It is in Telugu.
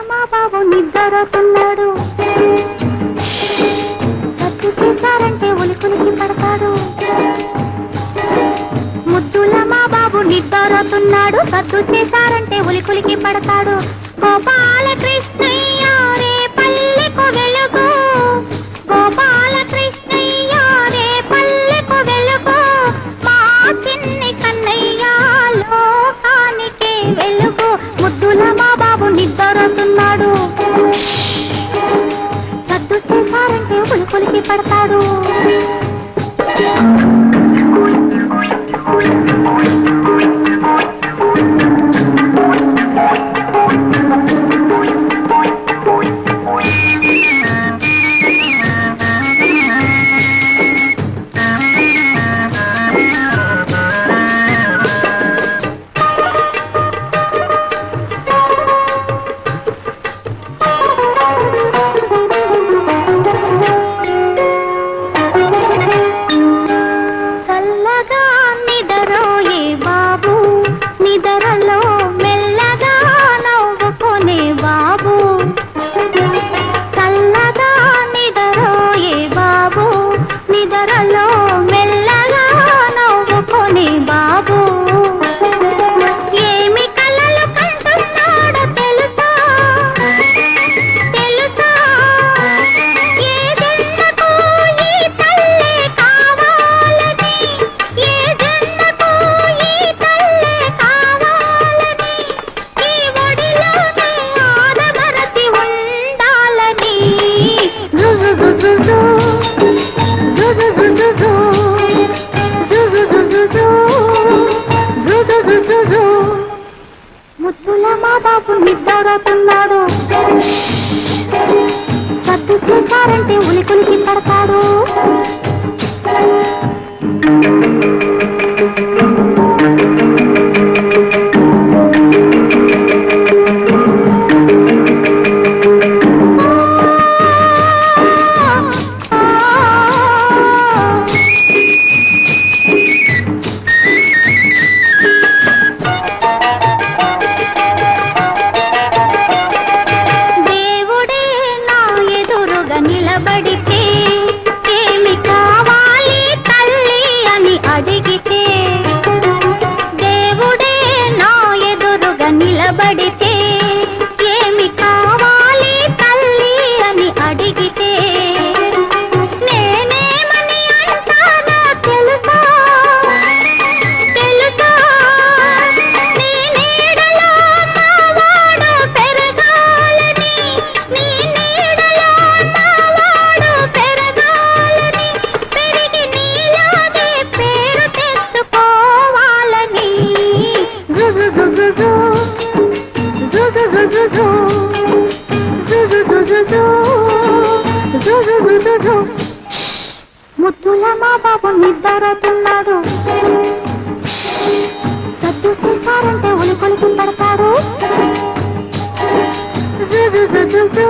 మా బాబు సత్తు చేశారంటే ఉలికులికి పడతాడు. ముద్దుల మా బాబు నిద్రతున్నాడు సత్తు చేశారంటే ఉలికులికి పడతాడు. Gopalakrishna con mi dorado andado. ముద్దుల మా బాబు నిద్దరవుతున్నాడు సద్దు చేశారంటే ఉలుకొలికి పడతారు జూ జూ జూ జూ